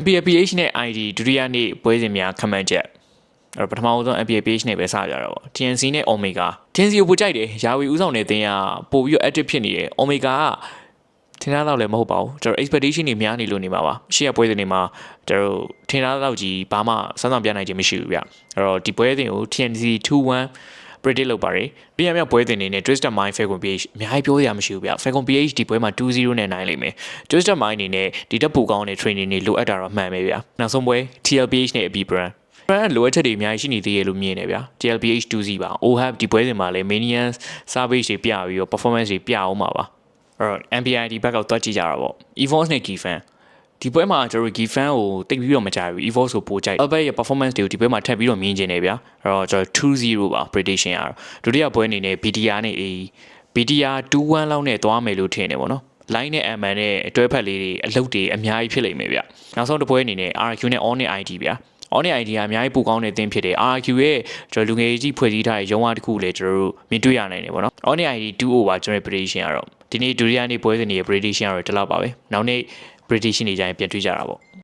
MPLPH နဲ့ ID ဒုတိယနေ့ပွဲစဉ်များခန့်မှန်းချက်အဲ့တော့ပထမဆုံး MPLPH နဲ့ပဲစကြတာပေါ့ TNC နဲ့ Omega TNC ကိုပိုကြိုက်တယ်ယာဝီဦးဆောင်တဲ့တင်းကပို့ပြီးတော့ active ဖြစ်နေတယ် Omega ကထင်သားတော့လည်းမဟုတ်ပါဘူးကျွန်တော် expectation တွေများနေလို့နေမှာပါရှေ့ကပွဲစဉ်တွေမှာကျွန်တော်ထင်သားတော့ကြီးဘာမှစမ်းဆောင်ပြနိုင်ခြင်းမရှိဘူးဗျအဲ့တော့ဒီပွဲစဉ်ကို TNC 2-1 predict လုပ်ပါတယ်ပြီးရမြောက်ပွဲတင်နေနဲ့ Twisted Mind Falcon PH အများကြီးပြောရမရှိဘူးဗျ Falcon PH ဒီပွဲမှာ2-0နဲ့နိုင်လိမ့်မယ် Twisted Mind အနေနဲ့ဒီတက်ပူကောင်းတဲ့ training တွေလိုအပ်တာတော့မှန်ပဲဗျနောက်ဆုံးပွဲ TLPH နဲ့ AB brand brand လိုအပ်ချက်တွေအများကြီးရှိနေသေးရလို့မြင်နေဗျာ TLPH 2-0ပါ OHAV ဒီပွဲစဉ်မှာလည်း Minions service တွေပြပြီးတော့ performance တွေပြအောင်ပါပါအဲ့တော့ MPI ဒီဘက်ကတွက်ကြည့်ကြတာပေါ့ Evos နဲ့ Gfan ဒီပွဲမှာကျွန်တော် Gfan ကိုတိတ်ပြီးတော့မကြဘူး Evos ကိုပိုကြိုက် Albert ရဲ့ performance တွေကိုဒီပွဲမှာထပ်ပြီးတော့မြင်ကျင်နေဗျာအဲ့တော့ကျွန်တော်2-0ပါ prediction ရတော့ဒုတိယပွဲအနေနဲ့ BTR နဲ့ AE BTR 2-1လောက်နဲ့သွားမယ်လို့ထင်တယ်ပေါ့နော် line နဲ့ MN နဲ့အတွဲဖက်လေးတွေအလုတ်တွေအများကြီးဖြစ်လိမ့်မယ်ဗျနောက်ဆုံးတစ်ပွဲအနေနဲ့ RQ နဲ့ On နဲ့ ID ဗျာ On နဲ့ ID ကအများကြီးပိုကောင်းတဲ့အသင်းဖြစ်တယ် RQ ရဲ့ကျွန်တော်လူငယ်ကြီးဖွဲ့စည်းထားတဲ့ရုံးဝါတစ်ခုလည်းကျွန်တော်တို့မြင်တွေ့ရနိုင်တယ်ပေါ့နော် On နဲ့ ID 2-0ပါကျွန်တော် prediction ကတော့ဒီနေ့ဒုတိယနေ့ပွဲစဉ်တွေရဲ့ prediction ကတော့ဒီလောက်ပါပဲနောက်နေ့ prediction တွေကြရင်ပြန်တွေ့ကြတာပေါ့